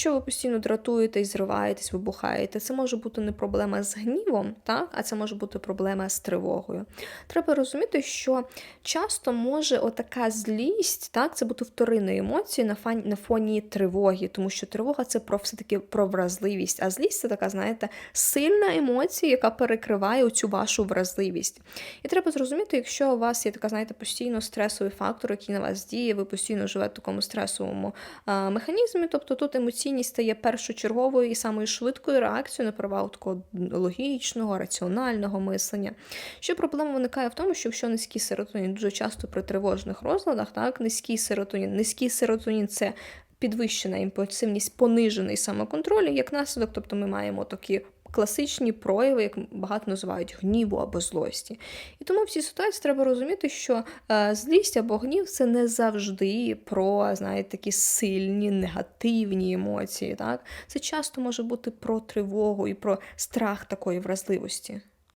Якщо ви постійно дратуєтесь, зриваєтесь, вибухаєте, це може бути не проблема з гнівом, так? а це може бути проблема з тривогою. Треба розуміти, що часто може отака злість, так, це бути вторинною емоцією на, на фоні тривоги, тому що тривога це про все-таки про вразливість, а злість це така, знаєте, сильна емоція, яка перекриває цю вашу вразливість. І треба зрозуміти, якщо у вас є така, знаєте, постійно стресовий фактор, який на вас діє, ви постійно живете в такому стресовому а, механізмі, тобто тут емоційність стає першочерговою і самою швидкою реакцією на перевагу такого логічного, раціонального мислення. Ще проблема виникає в тому, що якщо низький серотонін дуже часто при тривожних розладах, так, низький серотонін, низький серотонін це підвищена імпульсивність, понижений самоконтроль, як наслідок, тобто ми маємо такі класичні прояви, як багато називають гніву або злості. І тому в цій ситуації треба розуміти, що е, злість або гнів це не завжди про знаєте, такі сильні негативні емоції. Так? Це часто може бути про тривогу і про страх такої вразливості.